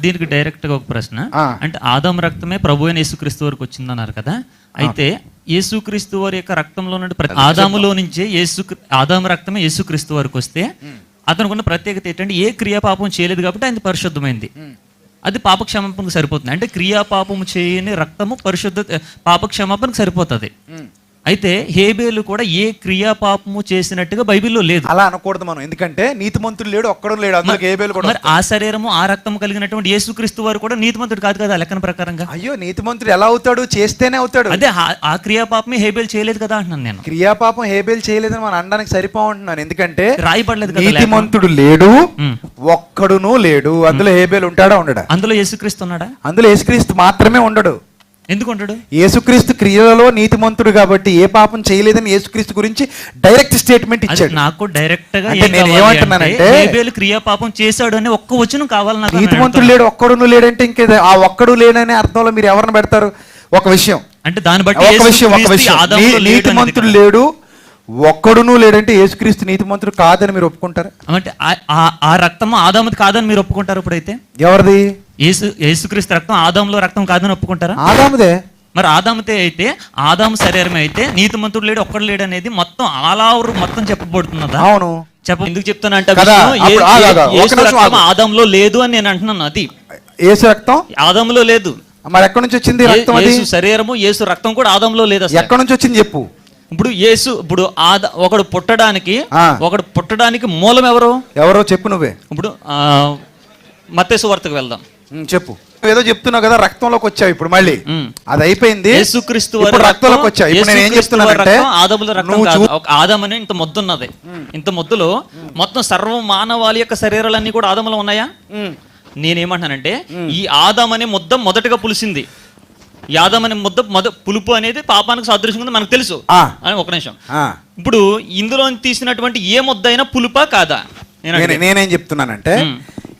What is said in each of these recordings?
దీనికి డైరెక్ట్గా ఒక ప్రశ్న. అంటే ఆదాం రక్తమే ప్రభు అయిన యేసుక్రీస్తు వరకు వచ్చిందన్నారు కదా? అయితే యేసుక్రీస్తు వారి యొక్క రక్తంలో నుండి ప్రతి ఆదాములో నుంచే యేసు ఆదాము రక్తమే యేసుక్రీస్తు వరకు వస్తే అతనికి ఉన్న ప్రత్యేకత ఏంటంటే ఏ క్రియాపాపం చేయలేదు కాబట్టి ఆయన పరిశుద్ధమైంది. అది పాపక్షమాపణకు సరిపోతుంది. అంటే క్రియాపాపము చేయని రక్తము పరిశుద్ధ పాపక్షమాపణకు సరిపోతుంది. అయితే హేబేలు కూడా ఏ క్రియాపాపము చేసినట్టుగా బైబిల్లో లేదు. అలా అనకూడదు మనం. ఎందుకంటే నీతిమంతుడు లేడు ఒక్కడు లేడు. అందులో ఏబేలు కూడా మరి ఆ శరీరము ఆ రక్తము కలిగినటువంటి యేసుక్రీస్తు వారు కూడా నీతిమంతుడు కాదు కదా లెక్కన ప్రకారంగా? అయ్యో నీతిమంతుడు ఎలా అవుతాడు? చేస్తేనే అవుతాడు. అదే ఆ- ఆ క్రియాపాపమే హేబేల్ చేయలేదు కదా అంటున్నాను నేను. క్రియాపాపం హేబేలు చేయలేదని మనం అనడానికి సరిపోంటున్నాను ఎందుకంటే రాయబడలేదు కదా లేఖనం. నీతిమంతుడు లేడు ఉమ్. ఒక్కడును లేడు. అందులో హేబేలు ఉంటాడా ఉండడా? అందులో యేసుక్రీస్తు ఉన్నాడా? అందులో యేసుక్రీస్తు మాత్రమే ఉండడు. ఎందుకు ఉంటాడు యేసుక్రీస్తు క్రియలలో నీతిమంతుడు కాబట్టి ఏ పాపం చేయలేదని యేసుక్రీస్తు గురించి డైరెక్ట్ స్టేట్మెంట్ ఇచ్చాడు. నాకు డైరెక్ట్గా నేను ఏమంటున్నానంటే- అంటే హేబేలు క్రియాపాపం చేశాడు అని ఒక్క వచనం కావాలి నాకు నీతిమంతుడు లేడు ఒక్కడును లేడంటే ఇంకే ఆ ఒక్కడు లేడనే అర్థంలో మీరు ఎవరిని పెడతారు? ఒక విషయం. అంటే దాని బట్టి ఒక విషయం ఒక విషయం. నీతిమంతుడు. లేడు ఒక్కడును లేడంటే యేసుక్రీస్తు నీతిమంతుడు కాదని మీరు ఒప్పుకుంటారా? అంటే ఆ- రక్తము ఆదాముది కాదని మీరు ఒప్పుకుంటారు ఇప్పుడైతే? ఎవరిది? యేసు యేసుక్రీస్తు రక్తం ఆదాంలో రక్తం కాదని ఒప్పుకుంటారా? ఆదాముదే. మరి ఆదాముతే అయితే ఆదాము శరీరం అయితే నీతిమంతుడు లేడు ఒక్కడు లేడు అనేది మొత్తం ఆలావరు మొత్తం చెప్పబడుతున్నదా? అవును. చెప్ప ఎందుకు చెప్తాను అంటే. ఆదంలో లేదు అని నేను అంటున్నాను అది. యేసు రక్తం? ఆదంలో లేదు. మరి ఎక్కడి నుంచి వచ్చింది రక్తం అది? యేసు శరీరము యేసు రక్తం కూడా ఆదంలో లేదు అసలు. ఎక్కడి నుంచి వచ్చింది చెప్పు. ఇప్పుడు యేసు ఇప్పుడు ఆద ఒకడు పుట్టడానికి. ఒకడు పుట్టడానికి మూలం ఎవరు? ఎవరో చెప్పు నువ్వే. ఇప్పుడు ఆ, మత్తయి వార్తకు వెళ్దాం. చెప్పు. ఏదో చెప్తున్నావు కదా రక్తంలోకి వచ్చావు ఇప్పుడు మళ్ళీ. ఉమ్. అది అయిపోయింది. యేసుక్రీస్తు రక్తంలోకి వచ్చావు. ఇప్పుడు నేను ఏం చెప్తున్నానంటే రక్తం ఆదముల ఆదం అని ఇంత ముద్ద ఉన్నది ఇంత ముద్దలో మొత్తం సర్వ మానవాళి యొక్క శరీరాలన్నీ కూడా ఆదములో ఉన్నాయా? ఉమ్, నేనేమంటున్నానంటే ఈ ఆదాం అనే ముద్ద మొదటగా పులిసింది. ఈ ఆదాం అనే ముద్ద మొద పులుపు అనేది పాపానికి సాదృశ్యం ఉంది మనకు తెలుసు. అని ఒక నిమిషం. ఇప్పుడు ఇందులో తీసినటువంటి ఏ ముద్ద అయినా పులుపా కాదా? నేను చెప్తున్నానంటే.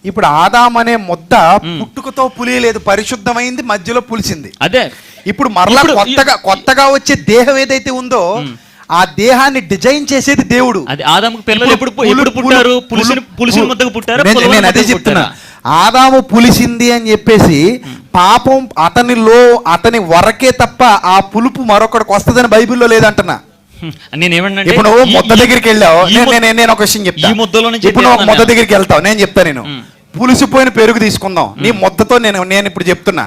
ఇప్పుడు ఆదాం అనే ముద్ద పుట్టుకతో పులియలేదు పరిశుద్ధమైంది మధ్యలో పులిసింది. అదే. ఇప్పుడు మరలా కొత్తగా కొత్తగా వచ్చే దేహం ఏదైతే ఉందో ఆ దేహాన్ని డిజైన్ చేసేది దేవుడు. అది ఆదాముకు పిల్లలు ఎప్పుడు ఎప్పుడు పుట్టారు? పులు- పులిసిన పులిసిన ముద్దకు పుట్టారు? నేను- అదే చెప్తున్నా? ఆదాము పులిసింది అని చెప్పేసి పాపం అతనిలో అతని వరకే తప్ప ఆ పులుపు మరొకడికి వస్తుందని బైబిల్లో లేదంటున్నా. హ్మ్. నేను ఏమంటే ఇప్పుడు నువ్వు మొద్ద దగ్గరికి వెళ్ళావు. నేను- నేను ఒక విషయం చెప్తా. ఈ ముద్దలో నుంచి ఇప్పుడు చెప్తాను మొద్ద. దగ్గరికి వెళ్తావు. నేను చెప్తా నేను. పులిసిపోయిన పెరుగు తీసుకుందాం. నీ మొద్దతో నేను నేను ఇప్పుడు చెప్తున్నా.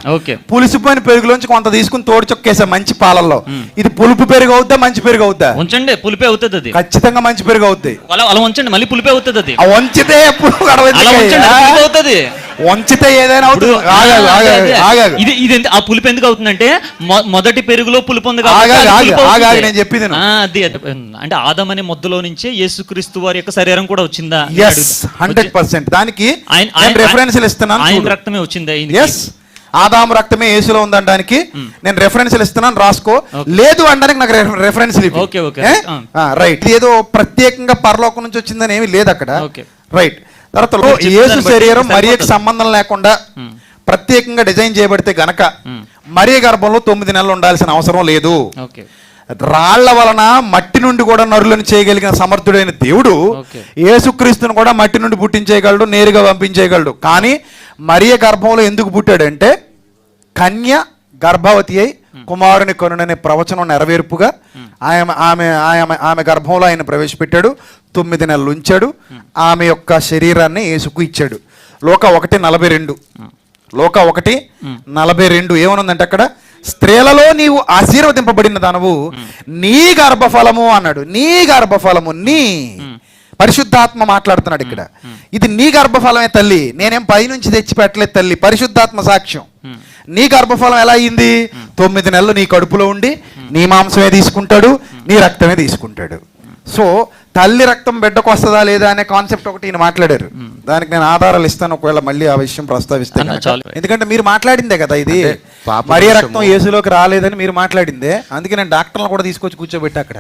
పులిసిపోయిన పెరుగులోంచి కొంత తీసుకుని తోడు చొక్కేసా మంచి పాలల్లో. ఇది పులుపు పెరుగు అవుద్దా మంచి పెరుగు అవుద్దా? ఉంచండి పులిపే అవుతుంది అది. ఖచ్చితంగా మంచి పెరుగు అవుద్ది. అలా ఉంచండి మళ్ళీ పులిపే అవుతుంది అది. పులిపే అరవై అవుతుంది. వంచితే ఏదైనా. ఇది ఇది ఆ పులుపు ఎందుకు అవుతుందంటే మొదటి పెరుగులో పులుపు ఉంది నేను చెప్పేది అది. అంటే ఆదం అనే ముద్దలో నుంచే యేసుక్రీస్తు వారి యొక్క శరీరం కూడా వచ్చిందా. హండ్రెడ్ పర్సెంట్ దానికి ఆయన- రెఫరెన్స్లు ఇస్తున్నాను ఆయన. రక్తమే వచ్చిందా? ఎస్ ఆదాము రక్తమే యేసులో ఉందనడానికి నేను రెఫరెన్స్లు ఇస్తున్నాను రాసుకో. లేదు అనడానికి నాకు రెఫరెన్స్. రైట్ ఏదో ప్రత్యేకంగా పరలోకం నుంచి వచ్చిందని ఏమీ లేదు అక్కడ. రైట్ తర్వాత మీరు యేసు శరీరం మరియకి. సంబంధం లేకుండా. ప్రత్యేకంగా డిజైన్ చేయబడితే గనక. మరియ గర్భంలో తొమ్మిది నెలలు ఉండాల్సిన అవసరం లేదు రాళ్ళ వలన మట్టి నుండి కూడా నరులను చేయగలిగిన సమర్థుడైన దేవుడు. యేసుక్రీస్తును కూడా మట్టి నుండి పుట్టించేయగలడు నేరుగా పంపించేయగలడు కానీ మరియ గర్భంలో ఎందుకు పుట్టాడంటే కన్య గర్భవతి అయి కుమారుని కొనుననే ప్రవచనం నెరవేర్పుగా ఆయన ఆమె ఆమె ఆమె గర్భంలో ఆయన ప్రవేశపెట్టాడు తొమ్మిది నెలలు ఉంచాడు ఆమె యొక్క శరీరాన్ని యేసుకు ఇచ్చాడు. లోక ఒకటి నలభై రెండు. లోక ఒకటి నలభై రెండు. ఏమనుందంటే అక్కడ? స్త్రీలలో నీవు ఆశీర్వదింపబడిన దానవు నీ గర్భఫలము అన్నాడు. నీ గర్భఫలము నీ. పరిశుద్ధాత్మ మాట్లాడుతున్నాడు ఇక్కడ. ఇది నీ గర్భఫలమే తల్లి. నేనేం పైనుంచి తెచ్చి పెట్టలేదు తల్లి. పరిశుద్ధాత్మ సాక్ష్యం. నీ గర్భఫలం ఎలా అయింది? తొమ్మిది నెలలు నీ కడుపులో ఉండి నీ మాంసమే తీసుకుంటాడు నీ రక్తమే తీసుకుంటాడు సో తల్లి రక్తం బిడ్డకు వస్తుందా లేదా అనే కాన్సెప్ట్ ఒకటి ఈయన మాట్లాడారు దానికి నేను ఆధారాలు ఇస్తాను ఒకవేళ మళ్ళీ ఆ విషయం ప్రస్తావిస్తే అన్న, కనుక. చాలు. ఎందుకంటే మీరు మాట్లాడిందే కదా ఇది అంటే పాప మరీ దోషము. రక్తం యేసులోకి రాలేదని మీరు మాట్లాడిందే అందుకే నేను డాక్టర్లను కూడా తీసుకొచ్చి కూర్చోబెట్టి అక్కడ